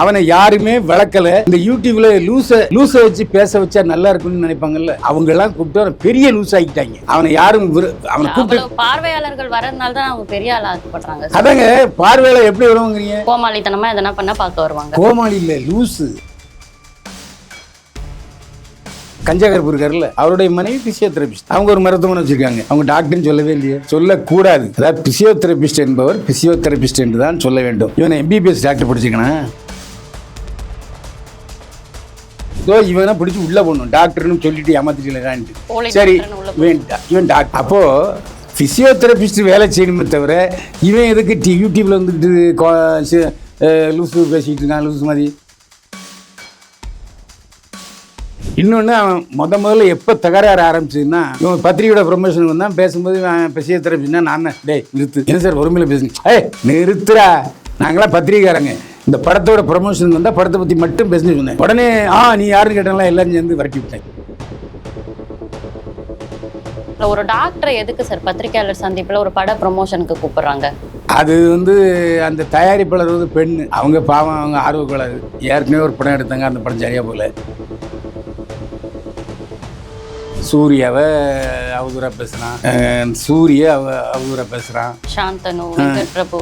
அவனை யாருமே வளர்க்கல. இந்த யூடியூப்ல லூச லூச வச்சு பேச வச்சா நல்லா இருக்கும்னு நினைப்பாங்கல்ல? அவங்க எல்லாம் கூப்பிட்டு அவனை பெரிய லூஸ் ஆக்கிட்டாங்க. அவனை யாரும் அவனை கூப்பிட்டு பார்வையாளர்கள் வரதுனால தான் அவங்க பெரிய ஆள் ஆக்கப்படுறாங்க அதாங்க பார்வையில எப்படி வருவாங்கிறீங்க? கோமாளித்தனமா எதனா பண்ணா பார்க்க வருவாங்க. கோமாளி இல்ல லூசு. கஞ்சகரப்பு இருக்காருல்ல அவருடைய மனைவி பிசியோதெரபிஸ்ட். அவங்க ஒரு மருத்துவமனை வச்சிருக்காங்க. அவங்க டாக்டர்னு சொல்லவே இல்லையே. சொல்லக்கூடாது. அதாவது பிசியோதெரபிஸ்ட் என்பவர் பிசியோதெரபிஸ்ட் என்று தான் சொல்ல வேண்டும். இவனை எம்பிபிஎஸ் டாக்டர் படிச்சிருக்கணும் ஸோ இவனை பிடிச்சி உள்ள போடணும். டாக்டர்னு சொல்லிட்டு ஏமாத்திட்டு சரி இவன் டா- இவன் டாக்டர் அப்போ பிசியோதெரபிஸ்ட் வேலை செய்யணுமே தவிர இவன் எதுக்கு டி யூடியூப்ல வந்துட்டு லூசு பேசிட்டு இருக்கான் லூசு மாதிரி. இன்னொன்று அவன் முத முதல்ல எப்போ தகராறு ஆரம்பிச்சதுன்னா இவன் பத்திரிகையோட ப்ரொமோஷனுக்கு வந்தான் பேசும்போது இவன் பிசியோதெரபிஸ்ட்னா நான் தான், டேய் நிறுத்து. என்ன சார் ஒருமையில் பேசுங்க. ஏய் நிறுத்துறா நாங்களாம் பத்திரிகைக்காரங்க. இந்த படத்தோட ப்ரொமோஷனுக்கு வந்தால் படத்தை பற்றி மட்டும் பேசுன்னு சொன்னேன் உடனே ஆ நீ யாருன்னு கேட்டாங்களா? எல்லாரும் சேர்ந்து விரட்டி விட்டேன். ஒரு டாக்டரை எதுக்கு சார் பத்திரிகையாளர் சந்திப்புல ஒரு பட ப்ரொமோஷனுக்கு கூப்பிடுறாங்க? அது வந்து அந்த தயாரிப்பாளர் வந்து பெண் அவங்க பாவம் அவங்க ஆர்வக்கோளாறு. ஏற்கனவே ஒரு படம் எடுத்தாங்க அந்த படம் சரியா போல சூர்யாவை அவதூறா பேசுகிறான் சூரிய அவ அவதூறா பேசுகிறான் சாந்தனு பிரபு.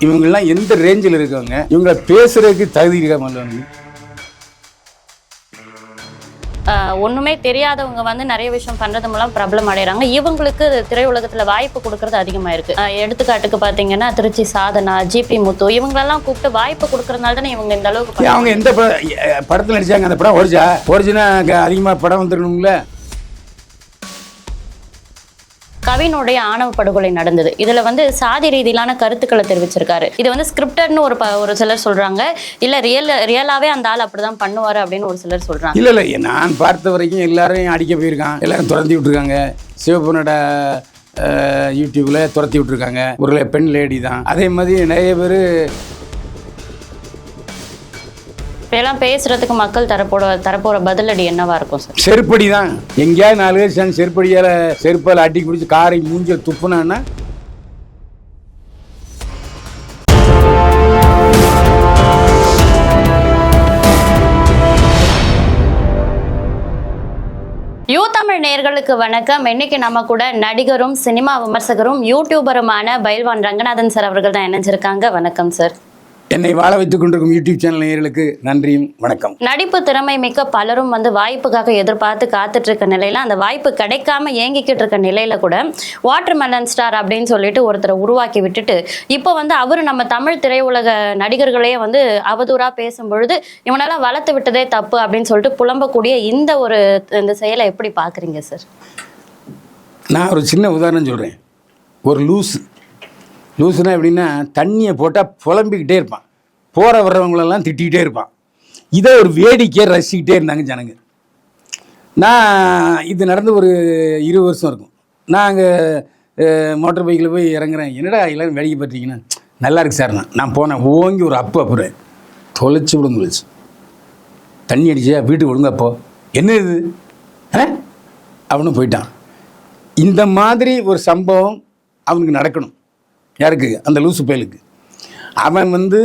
இவங்கெல்லாம் எந்த ரேஞ்சில் இருக்கவங்க இவங்கள பேசுறதுக்கு தகுதி இருக்கா முதல்ல ஆஹ் ஒண்ணுமே தெரியாதவங்க வந்து நிறைய விஷயம் பண்றது மூலம் பிரபலம் அடைறாங்க இவங்களுக்கு திரையுலகத்துல வாய்ப்பு கொடுக்கறது அதிகமா இருக்கு ஆஹ் எடுத்துக்காட்டுக்கு பாத்தீங்கன்னா திருச்சி சாதனா ஜிபி முத்து இவங்களெல்லாம் கூப்பிட்டு வாய்ப்பு கொடுக்கறதுனால தானே இவங்க இந்த அளவுக்கு. அவங்க எந்த படத்தில் நடிச்சாங்க அந்த படம்? ஓடிச்சா ஓடிச்சுன்னா அதிகமாக படம் வந்துடணுங்களே கவினுடைய ஆணவ படுகொலை நடந்தது. இதுல வந்து சாதி ரீதியிலான கருத்துக்களை தெரிவிச்சிருக்காரு. இது வந்து ஸ்கிரிப்டட்னு ஒரு ப- ஒரு சிலர் சொல்றாங்க. இல்ல ரியல் ரியலாவே அந்த ஆள் அப்படிதான் பண்ணுவாரு அப்படின்னு ஒரு சிலர் சொல்றாங்க. இல்ல இல்ல நான் பார்த்த வரைக்கும் எல்லாரையும் அடிக்க போயிருக்கான். எல்லாரும் துறந்து விட்டுருக்காங்க. சிவப்பனோட யூடியூப்ல துரத்தி விட்டுருக்காங்க. ஒரு பெண் லேடி தான். அதே மாதிரி நிறைய பேர் இப்பெல்லாம் பேசுறதுக்கு மக்கள் தரப்போட தரப்போற பதிலடி என்னவா இருக்கும் சார் செருப்படி தான் எங்கேயாவது நாலு பேர் செருப்படியால் செருப்பால் அடி பிடிச்சி காரை மூஞ்ச துப்புனான்னா? யூ தமிழ் நேயர்களுக்கு வணக்கம். இன்னைக்கு நம்ம கூட நடிகரும் சினிமா விமர்சகரும் யூடியூபருமான பைல்வான் ரங்கநாதன் சார் அவர்கள் தான் இணைஞ்சிருக்காங்க. வணக்கம் சார் என்னை வாழ வைத்துக் கொண்டிருக்கும் யூடியூப் சேனல் நேயர்களுக்கு நன்றியும் வணக்கம். நடிப்பு திறமை மிக்க பலரும் வந்து வாய்ப்புக்காக எதிர்பார்த்து காத்துட்டு இருக்க நிலையில அந்த வாய்ப்பு கிடைக்காம ஏங்கிக்கிட்டு இருக்க நிலையில கூட வாட்டர் மெலன் ஸ்டார் அப்படின்னு சொல்லிட்டு ஒருத்தரை உருவாக்கி விட்டுட்டு இப்போ வந்து அவரு நம்ம தமிழ் திரையுலக நடிகர்களையே வந்து அவதூறா பேசும் பொழுது இவனெல்லாம் வளர்த்து விட்டதே தப்பு அப்படின்னு சொல்லிட்டு புலம்பக்கூடிய இந்த ஒரு இந்த செயலை எப்படி பாக்குறீங்க சார் நான் ஒரு சின்ன உதாரணம் சொல்கிறேன் ஒரு லூஸு லூசுனா எப்படின்னா தண்ணியை போட்டால் புலம்பிக்கிட்டே இருப்பான். போகிற வர்றவங்களெல்லாம் திட்டிக்கிட்டே இருப்பான். இதை ஒரு வேடிக்கையை ரசிக்கிட்டே இருந்தாங்க ஜனங்க. நான் இது நடந்து ஒரு இருபது வருஷம் இருக்கும். நான் அங்கே மோட்டர் பைக்கில் போய் இறங்குறேன். என்னடா எல்லாரும் வேடிக்கை பார்த்தீங்கன்னா நல்லா இருக்கு சார் நான் நான் போனேன். ஓங்கி ஒரு அப்போ அப்புறம் தொலைச்சி விடும் தொலைச்சு. தண்ணி அடிச்சியா? வீட்டுக்கு விடுங்க அப்போ என்ன இது? ஆ? அவனும் போயிட்டான். இந்த மாதிரி ஒரு சம்பவம் அவனுக்கு நடக்கணும். யாருக்கு? அந்த லூசு பயலுக்கு. அவன் வந்து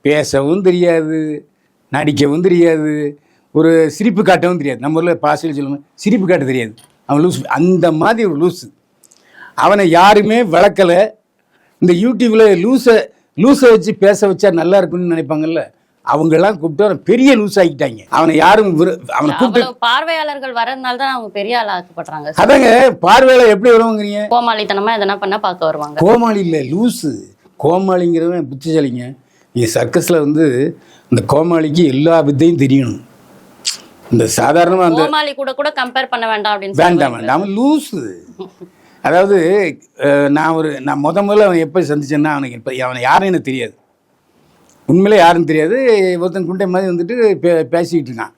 பேசவும் தெரியாது நடிக்கவும் தெரியாது ஒரு சிரிப்பு காட்டவும் தெரியாது. நம்ம ஊரில் பாசையில் சொல்லணும் சிரிப்பு காட்ட தெரியாது. அவன் லூஸ் அந்த மாதிரி ஒரு லூஸு அவனை யாருமே வளர்க்கலை. இந்த யூடியூப்பில் லூஸை லூஸை வச்சு பேச வச்சா நல்லா இருக்குன்னு நினைப்பாங்கல்ல? அவங்கெல்லாம் கூப்பிட்டு பெரிய லூஸ் ஆக்கிட்டாங்க. அவனை யாரும் அவனை கூப்பிட்டு பார்வையாளர்கள் வரதுனால தான் அவங்க பெரிய ஆள் ஆக்கப்படுறாங்க. அதாங்க பார்வையில எப்படி வருவாங்கிறீங்க? கோமாளித்தனமா எதனா பண்ணா பார்க்க வருவாங்க. கோமாளி இல்லை லூஸு கோமாளிங்கிறவன் புத்திசாலிங்க. இங்கே சர்க்கஸில் வந்து இந்த கோமாளிக்கு எல்லா வித்தையும் தெரியணும். இந்த சாதாரணமாக அந்த கோமாளி கூட கூட கம்பேர் பண்ண வேண்டாம் அப்படின்னு வேண்டாம். வேண்டாம். லூஸு அதாவது நான் ஒரு நான் முத முதல்ல அவனை எப்போ சந்திச்சேன்னா அவனுக்கு இப்போ அவனை யாரும் எனக்கு தெரியாது. உண்மையிலே யாரும் தெரியாது. ஒருத்தன் குண்டை மாதிரி வந்துட்டு பே பேசிக்கிட்டு இருக்கான்.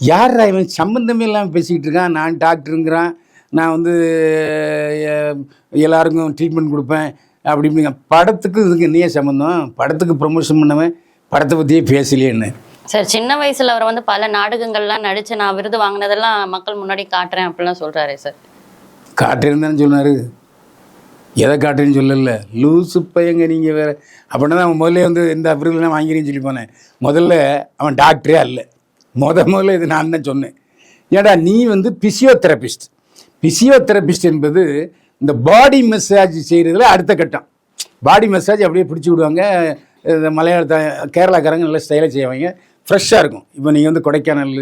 யாரா இவன்? சம்மந்தமே இல்லாமல் பேசிக்கிட்டு இருக்கான். நான் டாக்டருங்கிறான் நான் வந்து எல்லாருக்கும் ட்ரீட்மெண்ட் கொடுப்பேன். அப்படி இப்படிங்க. படத்துக்கு இதுக்கு என்னைய சம்மந்தம் படத்துக்கு ப்ரொமோஷன் பண்ணவன் படத்தை பற்றியே பேசலையேன்னு. சார் சின்ன வயசுல அவர் வந்து பல நாடகங்கள்லாம் நடிச்சு நான் விருது வாங்கினதெல்லாம் மக்கள் முன்னாடி காட்டுறேன் அப்படிலாம் சொல்றாரு சார். காட்டிருந்தேன்னு சொன்னார். எதை காட்டுன்னு சொல்லல. லூசு பையங்க நீங்கள் வேறு. அப்படின்னா தான் அவன் முதல்ல வந்து எந்த அப்ரூவலாம் வாங்கிறேன்னு சொல்லி போனேன். முதல்ல அவன் டாக்டரே அல்ல. முத முதல்ல இது நான் தான் சொன்னேன். ஏடா நீ வந்து பிசியோதெரபிஸ்ட் பிசியோதெரபிஸ்ட் என்பது இந்த பாடி மசாஜ் செய்கிறதுல அடுத்த கட்டம். பாடி மசாஜ் அப்படியே பிடிச்சி விடுவாங்க. இந்த மலையாளத்தை கேரளாக்காரங்க நல்லா ஸ்டைலாக செய்வாங்க. ஃப்ரெஷ்ஷாக இருக்கும். இப்போ நீங்கள் வந்து கொடைக்கானல்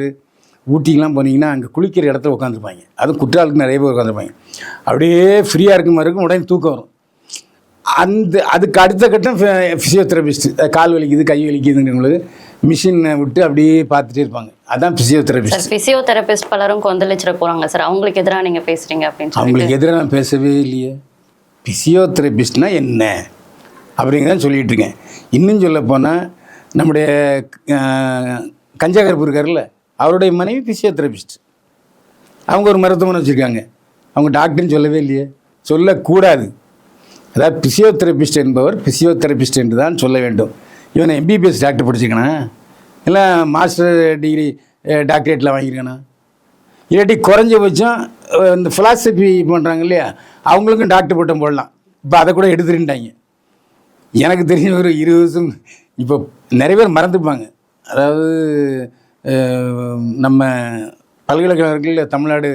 ஊட்டிக்கெலாம் போனீங்கன்னா அங்கே குளிக்கிற இடத்துல உட்காந்துருப்பாங்க அதுவும் குற்றாலுக்கு நிறைய பேர் உட்காந்துருப்பாங்க அப்படியே ஃப்ரீயாக இருக்க மாதிரி இருக்கும் உடனே தூக்கம் வரும். அந்த அதுக்கு அடுத்த கட்டம் ஃபிசியோதெரபிஸ்ட் கால் வலிக்குது கை வலிக்குதுங்கிறவங்களுக்கு மிஷினை விட்டு அப்படியே பார்த்துட்டே இருப்பாங்க. அதான் ஃபிசியோதெரபிஸ்ட் சார் பிசியோதெரபிஸ்ட் பலரும் கொந்தளிச்சிட போறாங்க. சார் அவங்களுக்கு எதிராக நீங்க பேசுறீங்க அப்படின்னு அவங்களுக்கு எதிராக நான் பேசவே இல்லையே. பிசியோதெரபிஸ்ட்னா என்ன? அப்படிங்கிறத சொல்லிட்டு இருக்கேன். இன்னும் சொல்ல போனால் நம்முடைய அஹ், கஞ்சகரப்பு இருக்கார்ல அவருடைய மனைவி பிசியோதெரபிஸ்ட் அவங்க ஒரு மருத்துவமனை வச்சுருக்காங்க. அவங்க டாக்டர்னு சொல்லவே இல்லையே. சொல்லக்கூடாது. அதாவது பிசியோதெரபிஸ்ட் என்பவர் பிசியோதெரபிஸ்ட் என்று தான் சொல்ல வேண்டும். இவனை எம்பிபிஎஸ் டாக்டர் படிச்சுக்கணும் இல்லை மாஸ்டர் டிகிரி டாக்டரேட்டில் வாங்கியிருக்கானா? இல்லாட்டி குறைஞ்சபட்சம் இந்த ஃபிலாசபி பண்ணுறாங்க இல்லையா? அவங்களுக்கும் டாக்டர் பட்டம் போடலாம். இப்போ அதை கூட எடுத்துருந்தாங்க எனக்கு தெரிஞ்ச ஒரு இருபது வருஷம் இப்போ நிறைய பேர் மறந்துப்பாங்க. அதாவது நம்ம பல்கலைக்கழகங்களில் தமிழ்நாடு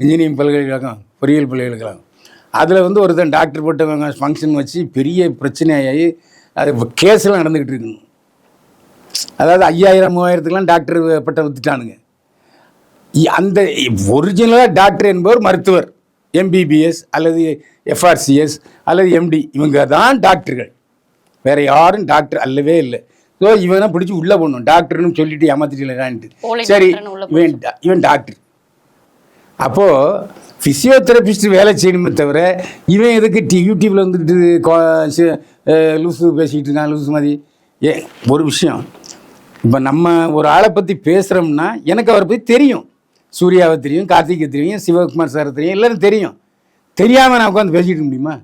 இன்ஜினியரிங் பல்கலைக்கழகம் பொறியியல் பல்கலைக்கழகம். அதில் வந்து ஒருத்தன் டாக்டர் போட்டவங்க ஃபங்க்ஷன் வச்சு பெரிய பிரச்சனையாகி அது கேஸ்லாம் நடந்துக்கிட்டு இருக்குங்க அதாவது ஐயாயிரம் மூவாயிரத்துக்கெலாம் டாக்டர் பட்டம் வித்துட்டானுங்க. அந்த ஒரிஜினலாக டாக்டர் என்பவர் மருத்துவர். எம்பிபிஎஸ் அல்லது எஃப்ஆர்சிஎஸ் அல்லது எம்டி இவங்க தான் டாக்டர்கள். வேறு யாரும் டாக்டர் அல்லவே இல்லை. ஸோ இவனை பிடிச்சி உள்ளே போடணும். டாக்டர்னு சொல்லிட்டு ஏமாத்திட்டு சரி இவன் இவன் டாக்டர். அப்போது ஃபிசியோதெரபிஸ்ட் வேலை செய்யணுமே தவிர இவன் எதுக்கு டி யூடியூப்பில் வந்துட்டு லூசு பேசிக்கிட்டு இருக்கான் லூசு மாதிரி. ஏ ஒரு விஷயம். இப்போ நம்ம ஒரு ஆளை பற்றி பேசுகிறோம்னா எனக்கு அவரை பற்றி தெரியும். சூர்யாவை தெரியும் கார்த்திகை தெரியும் சிவகுமார் சாரை தெரியும் எல்லாரும் தெரியும். தெரியாமல் நான் உட்காந்து பேசிக்கிட்டு இருக்க முடியுமா?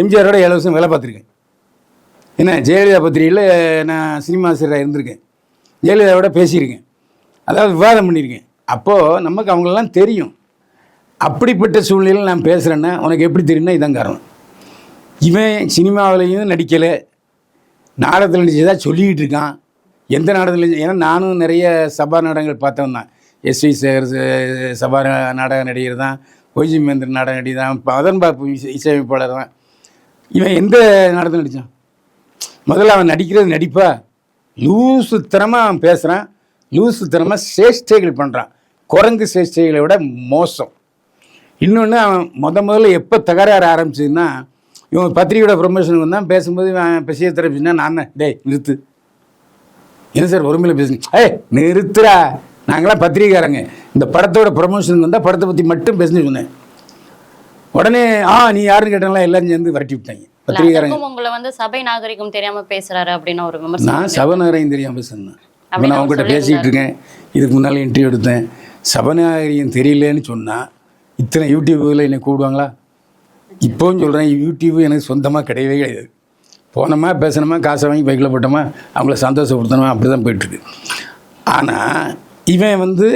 எம்ஜிஆரோட ஏழு வருஷம் வேலை பார்த்துருக்கேன். என்ன ஜெயலலிதா பத்திரிகையில் நான் சினிமா ஆசிரியராக இருந்திருக்கேன். ஜெயலலிதாவோட பேசியிருக்கேன். அதாவது விவாதம் பண்ணியிருக்கேன். அப்போது நமக்கு அவங்களெல்லாம் தெரியும். அப்படிப்பட்ட சூழ்நிலையில் நான் பேசுகிறேன்னா உனக்கு எப்படி தெரியும்னா இதான் காரணம். இவன் சினிமாவிலையும் நடிக்கலை. நாடகத்தில் நடிச்சதாக சொல்லிக்கிட்டு இருக்கான். எந்த நாடகத்தில் ஏன்னா நானும் நிறைய சபா நாடகங்கள் பார்த்தவன் தான். எஸ்வி சேகர் சபா நாடக நடிகர் தான். ஒய்ஜி மேந்திரன் நாடக நடிகர் தான். மதன் பாபு இசை இசையமைப்பாளர் தான். இவன் எந்த நாடகத்தில் நடித்தான் முதல்ல அவன் நடிக்கிறது நடிப்பா. லூசுத்தனமாக அவன் பேசுகிறான் லூசுத்தனமாக சேஷ்டைகள் பண்ணுறான் குரங்கு சேஷ்டைகளை விட மோசம். இன்னொன்று அவன் முத முதல்ல எப்போ தகராறு ஆரம்பிச்சதுன்னா இவன் பத்திரிகையோட ப்ரொமோஷனுக்கு வந்தான். பேசும்போது இவன் பிசியோதெரபிஸ்னா நான் டேய் நிறுத்து. என்ன சார் ஒருமையில் பேசுங்க ஏய் நிறுத்துறா நாங்களாம் பத்திரிகைக்காரங்க. இந்த படத்தோட ப்ரொமோஷனுக்கு வந்தால் படத்தை பற்றி மட்டும் பேசுன்னு சொன்னேன். உடனே ஆ நீ யாருன்னு கேட்டாங்களா எல்லாரும் சேர்ந்து விரட்டி விட்டாங்க. பத்திரிகைக்காரங்க அதுக்கும் உங்களை வந்து சபை நாகரிகம் தெரியாம பேசுறாரு அப்படின்னு ஒரு விமர்சனம் நான் தெரியாமல் பேசுனேன். இப்போ அப்படின்னு நான் உங்ககிட்ட பேசிக்கிட்டு இருக்கேன் இதுக்கு முன்னால் இன்டர்வியூ எடுத்தேன். சபநாகரியம் தெரியலன்னு சொன்னால் இத்தனை யூடியூபில் என்னை கூப்பிடுவாங்களா? இப்போவும் சொல்கிறேன் யூடியூப் எனக்கு சொந்தமாக கிடையவே கிடையாது. போனோமா பேசணுமா காசை வாங்கி பைக்கில் போட்டோமா அவங்கள சந்தோஷப்படுத்தணுமா அப்படி தான் போயிட்டுருக்கு. ஆனால் இவன் வந்து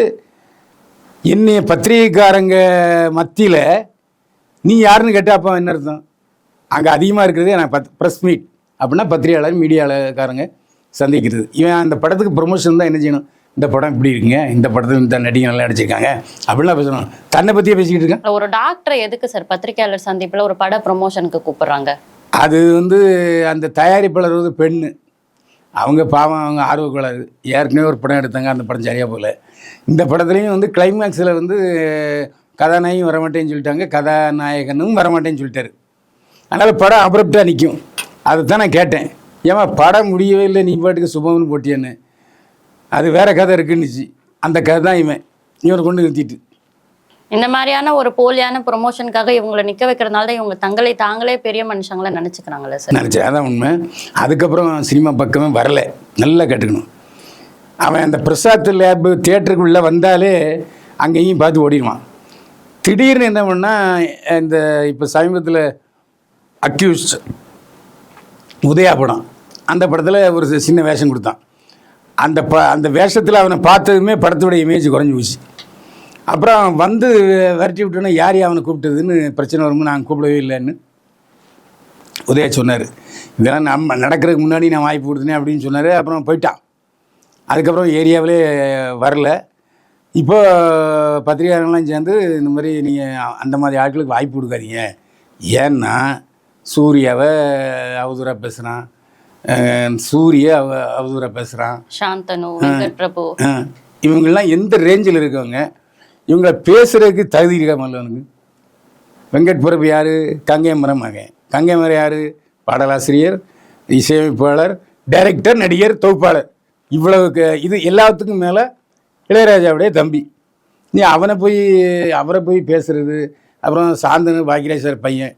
என்னைய பத்திரிகைக்காரங்க மத்தியில் நீ யாருன்னு கேட்டால் அப்போ என்ன அர்த்தம்? அங்கே அதிகமாக இருக்கிறதே நான் பத் ப்ரெஸ் மீட் அப்படின்னா பத்திரிகையாளர் மீடியாக்காரங்க சந்திக்கிறது. இவன் அந்த படத்துக்கு ப்ரொமோஷன் தான் என்ன செய்யணும்? இந்த படம் இப்படி இருக்குங்க இந்த படத்தில் இந்த நடிகை நல்லா நடிச்சிருக்காங்க அப்படிலாம் பேசணும் தன்னை பற்றியே பேசிக்கிட்டு இருக்கேன்? ஒரு டாக்டரை எதுக்கு சார் பத்திரிகையாளர் சந்திப்புல ஒரு பட ப்ரொமோஷனுக்கு கூப்பிடுறாங்க? அது வந்து அந்த தயாரிப்பாளர் வந்து பெண்ணு. அவங்க பாவம் அவங்க ஆர்வக்கோளாறு. ஏற்கனவே ஒரு படம் எடுத்தாங்க அந்த படம் சரியாக போகல. இந்த படத்துலையும் வந்து கிளைமேக்ஸில் வந்து கதாநாயகியும் வரமாட்டேன்னு சொல்லிட்டாங்க கதாநாயகனும் வரமாட்டேன்னு சொல்லிட்டாரு. அதனால் படம் அப்ரப்டாக நிற்கும் அதை தான் நான் கேட்டேன். ஏமா படம் முடியவே இல்லை நீ பாட்டுக்கு சுபம்னு போட்டியேன்னு. அது வேற கதை இருக்குன்னுச்சு. அந்த கதை தான் இவன். இவனை கொண்டு நிறுத்திட்டு. இந்த மாதிரியான ஒரு போலியான ப்ரொமோஷனுக்காக இவங்களை நிக்க வைக்கிறதுனால தான் இவங்க தங்களை தாங்களே பெரிய மனுஷங்களா நினைச்சுக்கிறாங்களே சார். நினச்சேன். அதான் உண்மை. அதுக்கப்புறம் சினிமா பக்கமே வரல. நல்லா கேட்டுக்கணும் அவன் அந்த பிரசாத் லேபு தியேட்டருக்குள்ளே வந்தாலே அங்கேயும் பார்த்து ஓடிடுவான். திடீர்னு என்ன பண்ணா இந்த இப்போ சமீபத்தில் அக்யூஸ்ட் உதயா படம். அந்த படத்தில் ஒரு சின்ன வேஷம் கொடுத்தான். அந்த ப அந்த வேஷத்தில் அவனை பார்த்ததுமே படத்துடைய இமேஜ் குறைஞ்சி போச்சு. அப்புறம் வந்து விரட்டி விட்டோன்னா யார் அவனை கூப்பிட்டதுன்னு பிரச்சனை வரும்போது நான் கூப்பிடவே இல்லைன்னு உதயா சொன்னார். இதெல்லாம் நம்ம நடக்கிறதுக்கு முன்னாடி நான் வாய்ப்பு கொடுத்தேனே அப்படின்னு சொன்னார். அப்புறம் போயிட்டான். அதுக்கப்புறம் ஏரியாவிலே வரல. இப்போ பத்திரிகையாளர்கள்லாம் சேர்ந்து இந்த மாதிரி நீங்கள் அந்த மாதிரி ஆட்களுக்கு வாய்ப்பு கொடுக்காதீங்க. ஏன்னா சூர்யாவை அவதூறாக பேசுகிறான் சூரிய அவ அவதூறாக பேசுகிறான் சாந்தனு பிரபு இவங்கெல்லாம் எந்த ரேஞ்சில் இருக்கவங்க? இவங்கள பேசுறதுக்கு தகுதி இருக்கா முதல்ல அவனுக்கு? வெங்கட் பிரபு யார்? கங்கை மரம் மகன். கங்கை மரம் யார்? பாடலாசிரியர் இசையமைப்பாளர் டைரக்டர் நடிகர் தொகுப்பாளர். இவ்வளவுக்கு இது எல்லாத்துக்கும் மேலே இளையராஜாவுடைய தம்பி. நீ அவனை போய் அவரை போய் பேசுறது அப்புறம் சாந்தனு பாக்கியராஜ் சார் பையன்.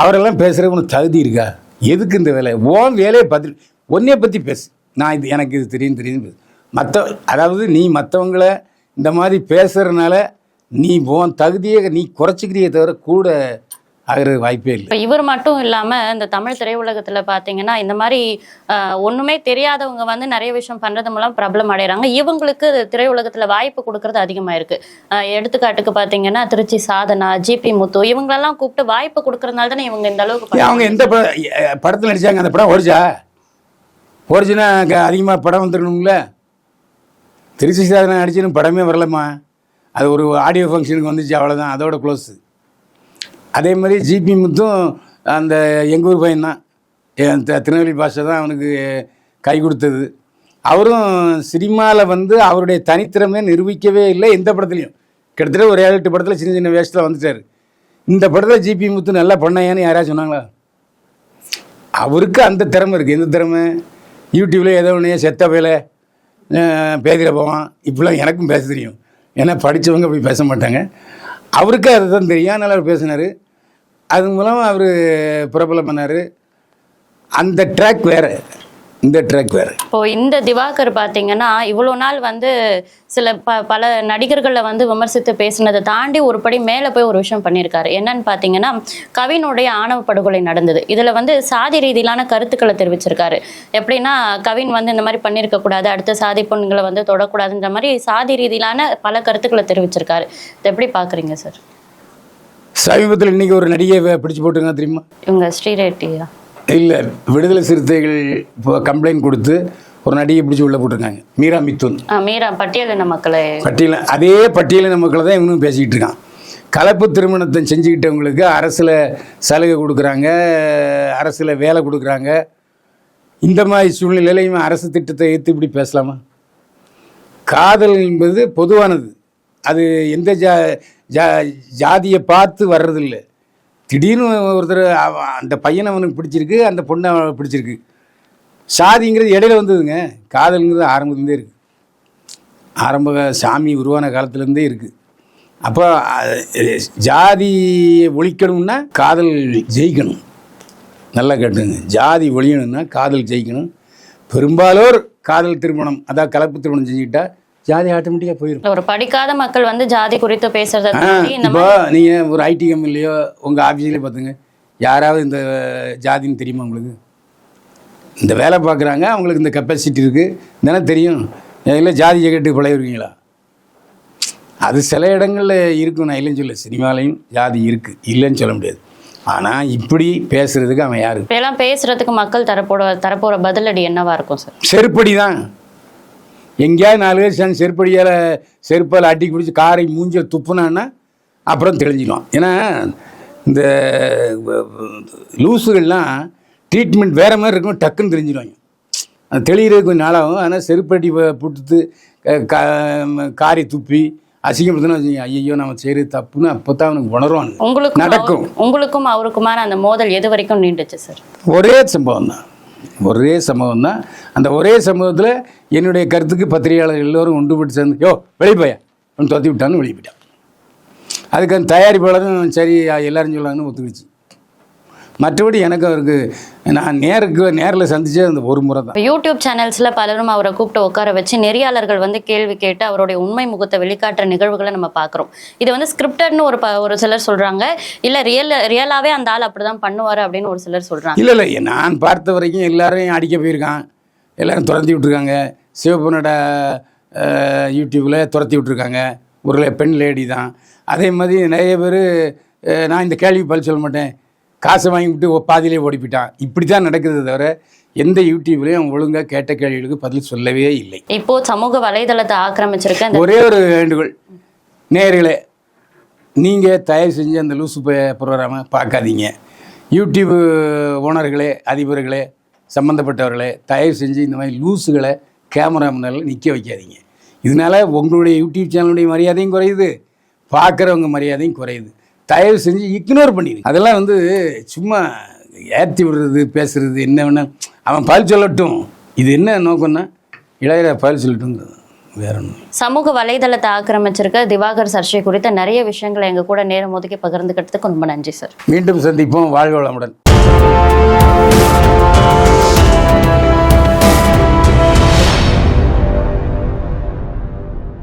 அவரெல்லாம் பேசுறது உனக்கு தகுதி இருக்கா? எதுக்கு இந்த வேலை? ஓன் வேலையை பதில் உன்னைய பற்றி பேசு. நான் இது எனக்கு இது தெரியும் தெரியும். பேசு மற்ற அதாவது நீ மற்றவங்கள இந்த மாதிரி பேசுகிறனால நீ உன் தகுதியை நீ குறைச்சிக்கிறியே தவிர கூட ஆகிற வாய்ப்பே இல்லை. இப்ப இவர் மட்டும் இல்லாம இந்த தமிழ் திரையுலகத்துல பாத்தீங்கன்னா இந்த மாதிரி ஒண்ணுமே தெரியாதவங்க வந்து நிறைய விஷயம் பண்றது மூலம் பிரபலம் அடைறாங்க. இவங்களுக்கு திரையுலகத்துல வாய்ப்பு கொடுக்கறது அதிகமா இருக்கு ஆஹ், எடுத்துக்காட்டுக்கு பாத்தீங்கன்னா திருச்சி சாதனா ஜிபி முத்து இவங்களெல்லாம் கூப்பிட்டு வாய்ப்பு கொடுக்கறதுனால தானே இவங்க இந்த அளவுக்கு. அவங்க எந்த படத்தில் நடிச்சாங்க? அந்த படம் ஓடிச்சா? ஓடிச்சுன்னா அதிகமாக படம் வந்துடணுங்கள திருச்சி சாதனை நடிச்சுன்னு படமே வரலம்மா. அது ஒரு ஆடியோ ஃபங்க்ஷனுக்கு வந்துச்சு அவ்வளோதான் அதோட க்ளோஸு அதே மாதிரி ஜிபி முத்தும் அந்த எங்கள் ஊர் பையன்தான் என் திருநெல்வேலி பாஷை தான் அவனுக்கு கை கொடுத்தது. அவரும் சினிமாவில் வந்து அவருடைய தனித்திறமையை நிரூபிக்கவே இல்லை எந்த படத்துலையும். கிட்டத்தட்ட ஒரு ஏழு எட்டு படத்தில் சின்ன சின்ன வேஷத்தில் வந்துட்டார். இந்த படத்தில் ஜிபி முத்து நல்லா பண்ணையான்னு யாராவது சொன்னாங்களா? அவருக்கு அந்த திறமை இருக்குது எந்த திறமை? யூடியூப்பில் ஏதோ ஒன்று செத்த வேலை பேதியில் போவான். இப்படிலாம் எனக்கும் பேச தெரியும். ஏன்னா படித்தவங்க போய் பேச மாட்டாங்க. அவருக்கு அதுதான் தெரியும். அதனால் அவர் பேசினார்? அது மூலமாக அவர் பிரபலம் பண்ணார் அந்த ட்ராக் வேறு. இந்த ட்ராக் வேறு. இப்போ இந்த திவாகர் பாத்தீங்கன்னா இவ்வளவு நாள் வந்து சில ப பல நடிகர்களை வந்து விமர்சித்து பேசினதை தாண்டி ஒரு படி மேலே போய் ஒரு விஷயம் பண்ணியிருக்காரு. என்னன்னு பார்த்தீங்கன்னா கவினுடைய ஆணவ படுகொலை நடந்தது. இதில் வந்து சாதி ரீதியிலான கருத்துக்களை தெரிவிச்சிருக்காரு. எப்படின்னா கவின் வந்து இந்த மாதிரி பண்ணியிருக்க கூடாது அடுத்த சாதி பொண்ணுங்களை வந்து தொடக்கூடாதுன்ற மாதிரி சாதி ரீதியிலான பல கருத்துக்களை தெரிவிச்சிருக்காரு. இதை எப்படி பார்க்குறீங்க சார்? சமீபத்தில் இன்றைக்கி ஒரு நடிகை பிடிச்சு போட்டுருங்க தெரியுமா? இவங்க ஸ்ரீரெட்டியா? இல்லை விடுதலை சிறுத்தைகள் இப்போ கம்ப்ளைண்ட் கொடுத்து ஒரு நடிகை பிடிச்சி உள்ளே போட்டிருக்காங்க. மீரா மித்துன். மீரா பட்டியலின மக்களை? பட்டியல அதே பட்டியலின மக்களை தான் இவனும் பேசிக்கிட்டு இருக்கான். கலப்பு திருமணத்தை செஞ்சுக்கிட்டவங்களுக்கு அரசில் சலுகை கொடுக்குறாங்க அரசில் வேலை கொடுக்குறாங்க. இந்த மாதிரி சூழ்நிலையில் இவன் அரசு திட்டத்தை ஏற்று இப்படி பேசலாமா? காதல் என்பது பொதுவானது. அது எந்த ஜா ஜா ஜாதியை பார்த்து வர்றதில்ல. திடீர்னு ஒருத்தர் அந்த பையனை அவனுக்கு பிடிச்சிருக்கு அந்த பொண்ணை பிடிச்சிருக்கு. சாதிங்கிறது இடையில வந்ததுங்க. காதல்ங்கிறது ஆரம்பத்துலேருந்தே இருக்குது ஆரம்ப சாமி உருவான காலத்துலேருந்தே இருக்குது அப்போ ஜாதி ஒழிக்கணும்னா காதல் ஜெயிக்கணும். நல்லா கேட்டுங்க. ஜாதி ஒழியணும்னா காதல் ஜெயிக்கணும். பெரும்பாலோர் காதல் திருமணம் அதாவது கலப்பு திருமணம் செஞ்சுக்கிட்டா ஜாதி ஆட்டோமேட்டிக்காக போயிடும் ஒரு படிக்காத மக்கள் வந்து ஜாதி குறித்து பேசுறதை இப்போ நீங்கள் ஒரு ஐடி கம்பெனிலையோ உங்கள் ஆஃபீஸ்லேயே பார்த்துங்க யாராவது இந்த ஜாதின்னு தெரியுமா உங்களுக்கு? இந்த வேலை பார்க்குறாங்க அவங்களுக்கு இந்த கெப்பாசிட்டி இருக்குது தானே தெரியும். இல்லை ஜாதி ஜெகட்டு பழகிருக்கீங்களா அது சில இடங்களில் இருக்கும் நான் இல்லைன்னு சொல்ல சினிமாலையும் ஜாதி இருக்குது இல்லைன்னு சொல்ல முடியாது. ஆனால் இப்படி பேசுறதுக்கு அவன் யாரு? இப்படியெல்லாம் பேசுறதுக்கு மக்கள் தரப்போட தரப்போற பதிலடி என்னவா இருக்கும் சார்? செருப்படி தான் எங்கேயாவது நாலு பேர் சேர்ந்து செருப்படியால் செருப்பால் அட்டி பிடிச்சி காரை மூஞ்சில் துப்புனான்னா அப்புறம் தெளிஞ்சிடும் ஏன்னா இந்த லூஸுகள்லாம் ட்ரீட்மெண்ட் வேறு மாதிரி இருக்கும் டக்குன்னு தெரிஞ்சிடுவாங்க அது தெளிகிறதுக்கு கொஞ்சம் நாளாகும். ஆனால் செருப்படி புட்டுத்து காரி துப்பி அசிங்கப்படுத்தினா ஐயோ நம்ம செய்கிறது தப்புன்னு அப்போ தான் அவனுக்கு உணருவானுங்க. உங்களுக்கும் நடக்கும். உங்களுக்கும் அவருக்குமான அந்த மோதல் எது வரைக்கும் நீண்டுச்சு சார் ஒரே சம்பவம் தான் ஒரே சம்பவம் தான் அந்த ஒரே சம்பவத்தில் என்னுடைய கருத்துக்கு பத்திரிகையாளர் எல்லோரும் ஒன்றுபட்டு சேர்ந்து யோ வெளியே போயா அவன் தொத்தி விட்டான்னு வெளியே போயிட்டான் அதுக்கு அந்த தயாரிப்பாளரும் சரி எல்லாரும் சொல்லாங்கன்னு ஒத்துக்கிச்சு மற்றபடி எனக்கு அவருக்கு நான் நேருக்கு நேரில் சந்திச்சே அந்த ஒரு முறை தான். யூடியூப் சேனல்ஸ்ல பலரும் அவரை கூப்பிட்டு உட்கார வச்சு நெறியாளர்கள் வந்து கேள்வி கேட்டு அவருடைய உண்மை முகத்தை வெளிக்காட்டுற நிகழ்வுகளை நம்ம பார்க்குறோம். இது வந்து ஸ்கிரிப்டட்னு ஒரு ப ஒரு சிலர் சொல்றாங்க. இல்ல ரியல் ரியலாவே அந்த ஆள் அப்படிதான் பண்ணுவாரு அப்படின்னு ஒரு சிலர் சொல்றாங்க. இல்லை இல்லை நான் பார்த்த வரைக்கும் எல்லாரையும் அடிக்க போயிருக்கான். எல்லாரும் துரத்தி விட்ருக்காங்க சிவப்பனோட யூடியூப்பில் துரத்தி விட்ருக்காங்க ஒரு பெண் லேடி தான். அதே மாதிரி நிறைய பேர் நான் இந்த கேள்வி பதில் சொல்ல மாட்டேன். காசை வாங்கிவிட்டு பாதியிலே ஓடி போயிட்டான் இப்படி தான் நடக்குது தவிர எந்த யூடியூப்லேயும் ஒழுங்காக கேட்ட கேள்விகளுக்கு பதில் சொல்லவே இல்லை. இப்போ சமூக வலைதளத்தை ஆக்கிரமிச்சிருக்க ஒரே ஒரு வேண்டுகோள். நேயர்களே நீங்கள் தயவு செஞ்சு அந்த லூசு ப்ரோக்ராமை பார்க்காதீங்க. யூடியூப் ஓனர்களே அதிபர்களே சம்மந்தப்பட்டவர்களே தயவு செஞ்சு இந்த மாதிரி லூசுகளை கேமரா முன்னால் நிற்க வைக்காதீங்க. இதனால உங்களுடைய யூடியூப் சேனலுடைய மரியாதையும் குறையுது. பார்க்குறவங்க மரியாதையும் குறையுது. தயவு செஞ்சு இக்னோர் பண்ணிடு. அதெல்லாம் வந்து சும்மா ஏற்றி விடுறது பேசுறது என்ன வேணா. அவன் பதில் சொல்லட்டும். இது என்ன நோக்கம்னா இளையரா பதில் சொல்லட்டுங்கிறது வேற ஒன்றும் சமூக வலைதளத்தை ஆக்கிரமிச்சிருக்க திவாகர் சர்ச்சை குறித்த நிறைய விஷயங்களை எங்க கூட நேரம் ஒதுக்கி பகிர்ந்துக்கிறதுக்கு ரொம்ப நன்றி சார். மீண்டும் சந்திப்போம். வாழ்க வளமுடன்.